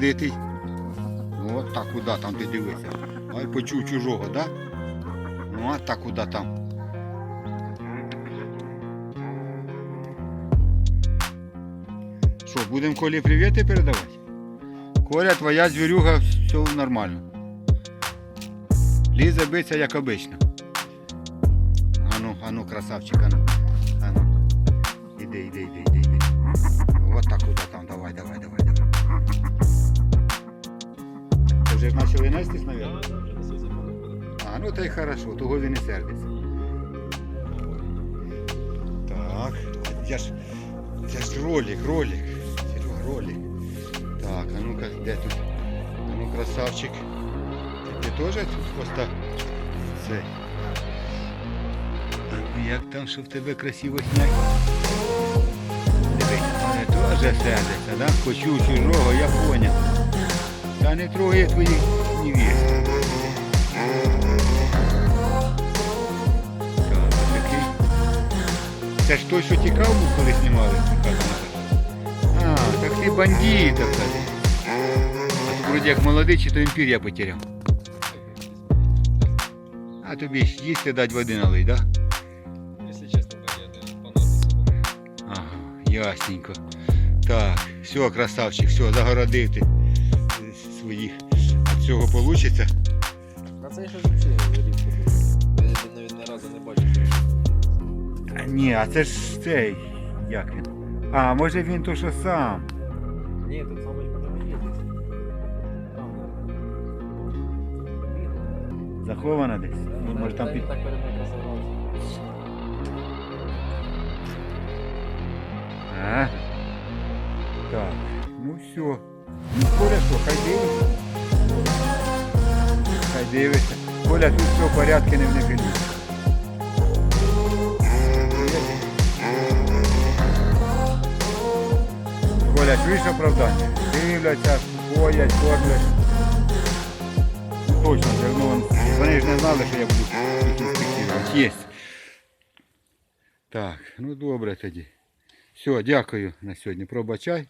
сердитий. Ну, от так куди там ти дивися. Ай почув чужого, да? Ну, а так куди там. Що, будемо Колі привіти передавати? Коля, твоя звірюга, все нормально. Лізе биться, як обично. Ану, ану, красавчик, ану. Ану. Іди, іди, іди, іди, іди. Вот Ти почали нестись, мабуть? А, ну то й хорошо, того він і сердиться. Так, я ж, це ж ролик, ролик. Серега, ролик. Так, а ну-ка, де тут? А ну, красавчик. Ти теж тут хвоста? Це. А ну як там, що в тебе красиво мене теж сердиться, да? Хочу чужого, я поняв. Та не трогає твої невіст. Так. Це ж той, що тікав, був, коли знімали? А, так ти бандит, оказывается. А то вроді як молодий, чи то імпір я потеряв. А тобі ж їсти дать води налий, честно, да, ясненько. Так, все, красавчик, все, загородив ти своїх. А цього вийде? А це щось взагалі рідко. Я навіть ні разу не бачив. що. Ні, а це ж цей. Як він? А, може він то, що сам. Ні, тут саме нього є. Там, де. Захована десь. Ну, може там Та під. так перед. А? Так, ну все. Ну, що, хай дивиться. Хай дивиться. Коля, тут все в порядку, не в нефілі. Коля, чуєш оправдання? Дивляться, ходять, кормлять. Точно, вже, ну, вони ж не знали, що я буду їх інспектувати. Є. Так, ну добре тоді. Все, дякую на сьогодні. Пробачай.